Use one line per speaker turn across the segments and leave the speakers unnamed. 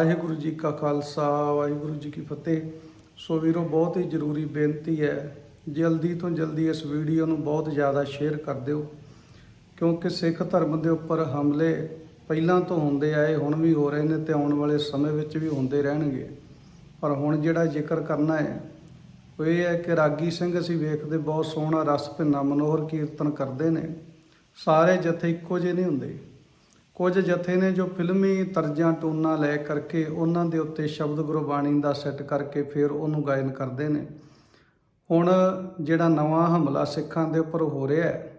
ਵਾਹਿਗੁਰੂ ਜੀ ਕਾ ਖਾਲਸਾ, ਵਾਹਿਗੁਰੂ ਜੀ ਕੀ ਫਤਿਹ। ਸੋ ਵੀਰੋ, ਬਹੁਤ ਹੀ ਜ਼ਰੂਰੀ ਬੇਨਤੀ ਹੈ, ਜਲਦੀ ਤੋਂ ਜਲਦੀ ਇਸ ਵੀਡੀਓ ਨੂੰ ਬਹੁਤ ਜ਼ਿਆਦਾ ਸ਼ੇਅਰ ਕਰ ਦਿਓ, ਕਿਉਂਕਿ ਸਿੱਖ ਧਰਮ ਦੇ ਉੱਪਰ ਹਮਲੇ ਪਹਿਲਾਂ ਤੋਂ ਹੁੰਦੇ ਆਏ, ਹੁਣ ਵੀ ਹੋ ਰਹੇ ਨੇ ਤੇ ਆਉਣ ਵਾਲੇ ਸਮੇਂ ਵਿੱਚ ਵੀ ਹੁੰਦੇ ਰਹਿਣਗੇ। ਪਰ ਹੁਣ ਜਿਹੜਾ ਜ਼ਿਕਰ ਕਰਨਾ ਹੈ, ਉਹ ਇਹ ਹੈ ਕਿ ਰਾਗੀ ਸਿੰਘ ਅਸੀਂ ਵੇਖਦੇ ਬਹੁਤ ਸੋਹਣਾ ਰਸ ਭਿੰਨਾ ਮਨੋਹਰ ਕੀਰਤਨ ਕਰਦੇ ਨੇ। ਸਾਰੇ ਜਥੇ ਇੱਕੋ ਜਿਹੇ ਨਹੀਂ ਹੁੰਦੇ। ਕੁਝ ਜਥੇ ਨੇ ਜੋ ਫਿਲਮੀ ਤਰਜ਼ਾਂ ਟੋਨਾਂ ਲੈ ਕਰਕੇ ਉਹਨਾਂ ਦੇ ਉੱਤੇ ਸ਼ਬਦ ਗੁਰਬਾਣੀ ਦਾ ਸੈੱਟ ਕਰਕੇ ਫਿਰ ਉਹਨੂੰ ਗਾਇਨ ਕਰਦੇ ਨੇ। ਹੁਣ ਜਿਹੜਾ ਨਵਾਂ ਹਮਲਾ ਸਿੱਖਾਂ ਦੇ ਉੱਪਰ ਹੋ ਰਿਹਾ ਹੈ,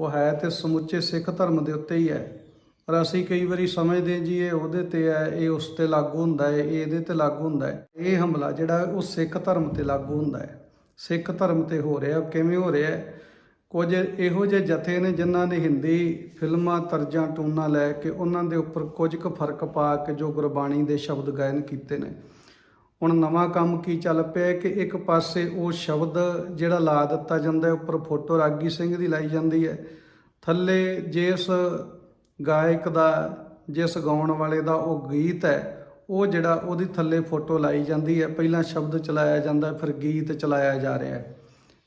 ਉਹ ਹੈ ਤੇ ਸਮੁੱਚੇ ਸਿੱਖ ਧਰਮ ਦੇ ਉੱਤੇ ਹੀ ਹੈ। ਪਰ ਅਸੀਂ ਕਈ ਵਾਰੀ ਸਮਝਦੇ ਜੀ, ਇਹ ਉਹਦੇ ਤੇ ਹੈ, ਇਹ ਉਸ ਤੇ ਲਾਗੂ ਹੁੰਦਾ ਹੈ, ਇਹ ਇਹਦੇ ਤੇ ਲਾਗੂ ਹੁੰਦਾ ਹੈ। ਇਹ ਹਮਲਾ ਜਿਹੜਾ ਉਹ ਸਿੱਖ ਧਰਮ ਤੇ ਲਾਗੂ ਹੁੰਦਾ ਹੈ। ਸਿੱਖ ਧਰਮ ਤੇ ਹੋ ਰਿਹਾ ਕਿਵੇਂ ਹੋ ਰਿਹਾ ਹੈ? ਕੁਝ ਇਹੋ ਜਿਹੇ ਜਥੇ ਨੇ ਜਿਨ੍ਹਾਂ ਨੇ ਹਿੰਦੀ ਫਿਲਮਾਂ, ਤਰਜ਼ਾਂ, ਟੂਨਾਂ ਲੈ ਕੇ ਉਹਨਾਂ ਦੇ ਉੱਪਰ ਕੁਝ ਕੁ ਫ਼ਰਕ ਪਾ ਕੇ ਜੋ ਗੁਰਬਾਣੀ ਦੇ ਸ਼ਬਦ ਗਾਇਨ ਕੀਤੇ ਨੇ। ਹੁਣ ਨਵਾਂ ਕੰਮ ਕੀ ਚੱਲ ਪਿਆ ਕਿ ਇੱਕ ਪਾਸੇ ਉਹ ਸ਼ਬਦ ਜਿਹੜਾ ਲਾ ਦਿੱਤਾ ਜਾਂਦਾ ਉੱਪਰ ਫੋਟੋ ਰਾਗੀ ਸਿੰਘ ਦੀ ਲਾਈ ਜਾਂਦੀ ਹੈ। ਥੱਲੇ ਜਿਸ ਗਾਇਕ ਦਾ, ਜਿਸ ਗਾਉਣ ਵਾਲੇ ਦਾ ਉਹ ਗੀਤ ਹੈ, ਉਹ ਜਿਹੜਾ ਉਹਦੀ ਥੱਲੇ ਫੋਟੋ ਲਾਈ ਜਾਂਦੀ ਹੈ। ਪਹਿਲਾਂ ਸ਼ਬਦ ਚਲਾਇਆ ਜਾਂਦਾ, ਫਿਰ ਗੀਤ ਚਲਾਇਆ ਜਾ ਰਿਹਾ ਹੈ।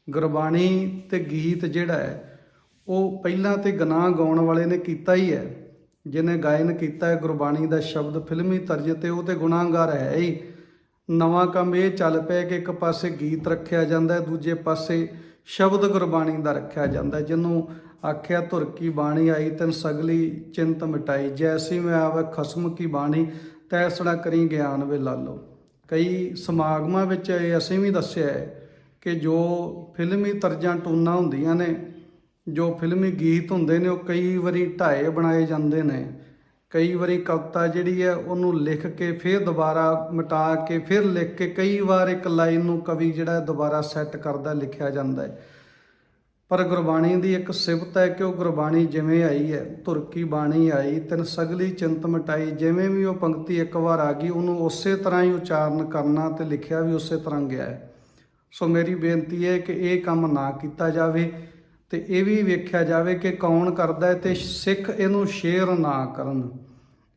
ਗੁਰਬਾਣੀ ਤੇ ਗੀਤ ਜਿਹੜਾ ਹੈ, ਉਹ ਪਹਿਲਾਂ ਤੇ ਗਨਾਹ ਗਾਉਣ ਵਾਲੇ ਨੇ ਕੀਤਾ ਹੀ ਹੈ। ਜਿਹਨੇ ਗਾਇਨ ਕੀਤਾ ਹੈ, ਗੁਰਬਾਣੀ ਦਾ ਸ਼ਬਦ, ਫਿਲਮੀ ਤਰਜ ਤੇ ਉਹ ਤੇ ਗੁਨਾਹਗਾਰ ਹੈ ਹੀ। ਨਵਾਂ ਕੰਮ ਇਹ ਚੱਲ ਪਿਆ ਕਿ ਇੱਕ ਪਾਸੇ ਗੀਤ ਰੱਖਿਆ ਜਾਂਦਾ ਹੈ, ਦੂਜੇ ਪਾਸੇ ਸ਼ਬਦ ਗੁਰਬਾਣੀ ਦਾ ਰੱਖਿਆ ਜਾਂਦਾ ਜਿਹਨੂੰ ਆਖਿਆ, ਧੁਰ ਕੀ ਬਾਣੀ ਆਈ, ਤਨ ਸਗਲੀ ਚਿੰਤ ਮਿਟਾਈ। ਜੈਸੀ ਮੈਂ ਆਵੇ, ਖਸਮ ਕੀ ਬਾਣੀ, ਤੈਸੜਾ ਕਰੀ ਗਿਆਨ ਵੇ ਲਾਲੋ। ਕਈ ਸਮਾਗਮਾਂ ਵਿੱਚ ਅਸੀਂ ਵੀ ਦੱਸਿਆ ਹੈ ਕਿ ਜੋ ਫਿਲਮੀ ਤਰਜ਼ਾਂ ਟੂਨਾਂ ਹੁੰਦੀਆਂ ਨੇ, ਜੋ ਫਿਲਮੀ ਗੀਤ ਹੁੰਦੇ ਨੇ, ਉਹ ਕਈ ਵਾਰੀ ਢਾਏ ਬਣਾਏ ਜਾਂਦੇ ਨੇ। ਕਈ ਵਾਰੀ ਕਵਿਤਾ ਜਿਹੜੀ ਹੈ, ਉਹਨੂੰ ਲਿਖ ਕੇ ਫਿਰ ਦੁਬਾਰਾ ਮਿਟਾ ਕੇ, ਫਿਰ ਲਿਖ ਕੇ ਕਈ ਵਾਰ ਇੱਕ ਲਾਈਨ ਨੂੰ ਕਵੀ ਜਿਹੜਾ ਦੁਬਾਰਾ ਸੈੱਟ ਕਰਦਾ, ਲਿਖਿਆ ਜਾਂਦਾ ਹੈ। ਪਰ ਗੁਰਬਾਣੀ ਦੀ ਇੱਕ ਸਿਫਤ ਹੈ ਕਿ ਉਹ ਗੁਰਬਾਣੀ ਜਿਵੇਂ ਆਈ ਹੈ ਤੁਰਕੀ ਬਾਣੀ ਆਈ, ਤਿੰਨ ਸਗਲੀ ਚਿੰਤ ਮਟਾਈ, ਜਿਵੇਂ ਵੀ ਉਹ ਪੰਕਤੀ ਇੱਕ ਵਾਰ ਆ ਗਈ, ਉਹਨੂੰ ਉਸੇ ਤਰ੍ਹਾਂ ਹੀ ਉਚਾਰਨ ਕਰਨਾ ਤੇ ਲਿਖਿਆ ਵੀ ਉਸੇ ਤਰ੍ਹਾਂ ਗਿਆ ਹੈ। ਸੋ ਮੇਰੀ ਬੇਨਤੀ ਹੈ ਕਿ ਇਹ ਕੰਮ ਨਾ ਕੀਤਾ ਜਾਵੇ ਤੇ ਇਹ ਵੀ ਵੇਖਿਆ ਜਾਵੇ ਕਿ ਕੌਣ ਕਰਦਾ ਹੈ ਤੇ ਸਿੱਖ ਇਹਨੂੰ ਸ਼ੇਅਰ ਨਾ ਕਰਨ।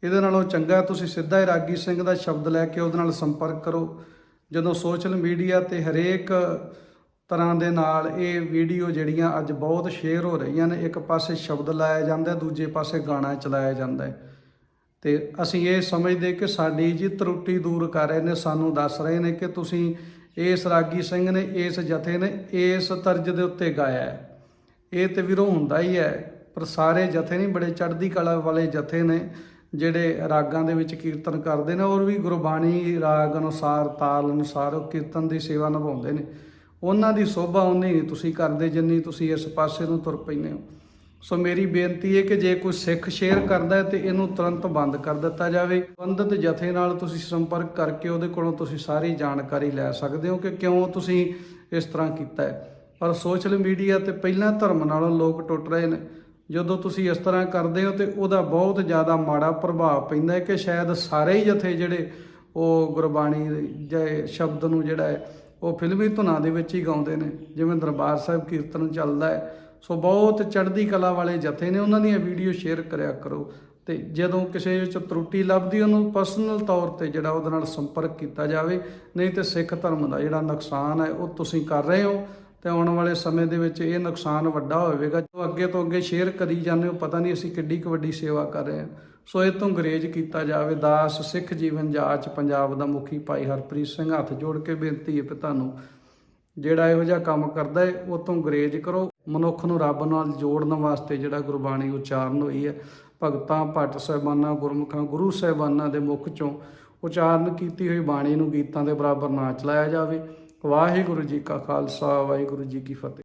ਇਹਦੇ ਨਾਲੋਂ ਚੰਗਾ ਤੁਸੀਂ ਸਿੱਧਾ ਹੀ ਰਾਗੀ ਸਿੰਘ ਦਾ ਸ਼ਬਦ ਲੈ ਕੇ ਉਹਦੇ ਨਾਲ ਸੰਪਰਕ ਕਰੋ। ਜਦੋਂ ਸੋਸ਼ਲ ਮੀਡੀਆ ਤੇ ਹਰੇਕ ਤਰ੍ਹਾਂ ਦੇ ਨਾਲ ਇਹ ਵੀਡੀਓ ਜਿਹੜੀਆਂ ਅੱਜ ਬਹੁਤ ਸ਼ੇਅਰ ਹੋ ਰਹੀਆਂ ਨੇ, ਇੱਕ ਪਾਸੇ ਸ਼ਬਦ ਲਾਇਆ ਜਾਂਦਾ ਦੂਜੇ ਪਾਸੇ ਗਾਣਾ ਚਲਾਇਆ ਜਾਂਦਾ ਹੈ। ਤੇ ਅਸੀਂ ਇਹ ਸਮਝਦੇ ਕਿ ਸਾਡੀ ਜੀ ਤਰੁੱਟੀ ਦੂਰ ਕਰ ਰਹੇ ਨੇ, ਸਾਨੂੰ ਦੱਸ ਰਹੇ ਨੇ ਕਿ ਤੁਸੀਂ ਇਸ ਰਾਗੀ ਸਿੰਘ ਨੇ, ਇਸ ਜਥੇ ਨੇ, ਇਸ ਤਰਜ ਦੇ ਉੱਤੇ ਗਾਇਆ ਇਹ ਤੇ ਵੀਰੋ ਹੁੰਦਾ ਹੀ ਹੈ, ਪਰ ਸਾਰੇ ਜਥੇ ਨਹੀਂ, ਬੜੇ ਚੜ੍ਹਦੀ ਕਲਾ ਵਾਲੇ ਜਥੇ ਨੇ, ਜਿਹੜੇ ਰਾਗਾਂ ਦੇ ਵਿੱਚ ਕੀਰਤਨ ਕਰਦੇ ਨੇ ਔਰ ਵੀ ਗੁਰਬਾਣੀ ਰਾਗ ਅਨੁਸਾਰ, ਤਾਲ ਅਨੁਸਾਰ ਉਹ ਕੀਰਤਨ ਦੀ ਸੇਵਾ ਨਿਭਾਉਂਦੇ ਨੇ। ਉਹਨਾਂ ਦੀ ਸੋਭਾ ਉਨੀ ਨਹੀਂ ਤੁਸੀਂ ਕਰਦੇ ਜਿੰਨੀ ਤੁਸੀਂ ਇਸ ਪਾਸੇ ਨੂੰ ਤੁਰ ਪੈਂਦੇ ਹੋ। ਸੋ ਮੇਰੀ ਬੇਨਤੀ ਹੈ ਕਿ ਜੇ ਕੋਈ ਸਿੱਖ ਸ਼ੇਅਰ ਕਰਦਾ ਹੈ ਤੇ ਇਹਨੂੰ ਤੁਰੰਤ ਬੰਦ ਕਰ ਦਿੱਤਾ ਜਾਵੇ। ਸੰਬੰਧਿਤ ਜਥੇ ਨਾਲ ਤੁਸੀਂ ਸੰਪਰਕ ਕਰਕੇ ਉਹਦੇ ਕੋਲੋਂ ਤੁਸੀਂ ਸਾਰੀ ਜਾਣਕਾਰੀ ਲੈ ਸਕਦੇ ਹੋ ਕਿ ਕਿਉਂ ਤੁਸੀਂ ਇਸ ਤਰ੍ਹਾਂ ਕੀਤਾ ਹੈ। ਪਰ ਸੋਸ਼ਲ ਮੀਡੀਆ ਤੇ ਪਹਿਲਾਂ ਧਰਮ ਨਾਲੋਂ ਲੋਕ ਟੁੱਟ ਰਹੇ ਨੇ। ਜਦੋਂ ਤੁਸੀਂ ਇਸ ਤਰ੍ਹਾਂ ਕਰਦੇ ਹੋ ਤੇ ਉਹਦਾ ਬਹੁਤ ਜ਼ਿਆਦਾ ਮਾੜਾ ਪ੍ਰਭਾਵ ਪੈਂਦਾ ਹੈ ਕਿ ਸ਼ਾਇਦ ਸਾਰੇ ਹੀ ਜਥੇ ਜਿਹੜੇ ਉਹ ਗੁਰਬਾਣੀ ਦੇ ਸ਼ਬਦ ਨੂੰ ਜਿਹੜਾ ਹੈ, ਉਹ ਫਿਲਮੀ ਧੁਨਾਂ ਦੇ ਵਿੱਚ ਹੀ ਗਾਉਂਦੇ ਨੇ। ਜਿਵੇਂ ਦਰਬਾਰ ਸਾਹਿਬ ਕੀਰਤਨ ਚੱਲਦਾ ਹੈ ਸੋ ਬਹੁਤ ਚੜ੍ਹਦੀ ਕਲਾ ਵਾਲੇ ਜਥੇ ਨੇ ਉਹਨਾਂ ਦੀਆਂ ਵੀਡੀਓ ਸ਼ੇਅਰ ਕਰਿਆ ਕਰੋ ਤੇ ਜਦੋਂ ਕਿਸੇ ਵਿੱਚ ਤਰੁੱਟੀ ਲੱਭਦੀ ਉਹਨੂੰ ਪਰਸਨਲ ਤੌਰ ਤੇ ਜਿਹੜਾ ਉਹਦੇ ਨਾਲ ਸੰਪਰਕ ਕੀਤਾ ਜਾਵੇ, ਨਹੀਂ ਤੇ ਸਿੱਖ ਧਰਮ ਦਾ ਜਿਹੜਾ ਨੁਕਸਾਨ ਹੈ, ਉਹ ਤੁਸੀਂ ਕਰ ਰਹੇ ਹੋ ਤੇ ਆਉਣ ਵਾਲੇ ਸਮੇਂ ਦੇ ਵਿੱਚ ਇਹ ਨੁਕਸਾਨ ਵੱਡਾ ਹੋਵੇਗਾ। ਜੋ ਅੱਗੇ ਤੋਂ ਅੱਗੇ ਸ਼ੇਅਰ ਕਰੀ ਜਾਂਦੇ ਹੋ, ਪਤਾ ਨਹੀਂ ਅਸੀਂ ਕਿੱਡੀ ਕੁ ਵੱਡੀ ਸੇਵਾ ਕਰ ਰਹੇ ਹਾਂ। ਸੋ ਇਹ ਤੋਂ ਗਰੇਜ ਕੀਤਾ ਜਾਵੇ, ਦਾਸ ਸਿੱਖ ਜੀਵਨ ਜਾਚ ਪੰਜਾਬ ਦਾ ਮੁਖੀ ਭਾਈ ਹਰਪ੍ਰੀਤ ਸਿੰਘ, ਹੱਥ ਜੋੜ ਕੇ ਬੇਨਤੀ ਹੈ ਕਿ ਤੁਹਾਨੂੰ ਜਿਹੜਾ ਇਹੋ ਜਿਹਾ ਕੰਮ ਕਰਦਾ ਹੈ, ਉਹ ਤੋਂ ਗਰੇਜ ਕਰੋ। ਮਨੁੱਖ ਨੂੰ ਰੱਬ ਨਾਲ ਜੋੜਨ ਵਾਸਤੇ ਜਿਹੜਾ ਗੁਰਬਾਣੀ ਉਚਾਰਨ ਹੋਈ ਹੈ, ਭਗਤਾਂ, ਭੱਟ ਸਾਹਿਬਾਨਾਂ, ਗੁਰਮੁਖਾਂ, ਗੁਰੂ ਸਾਹਿਬਾਨਾਂ ਦੇ ਮੁਖ ਚੋਂ ਉਚਾਰਨ ਕੀਤੀ ਹੋਈ ਬਾਣੀ ਨੂੰ ਗੀਤਾਂ ਦੇ ਬਰਾਬਰ ਨਾ ਚਲਾਇਆ ਜਾਵੇ। ਵਾਹਿਗੁਰੂ ਜੀ ਕਾ ਖਾਲਸਾ, ਵਾਹਿਗੁਰੂ ਜੀ ਕੀ ਫਤਿਹ।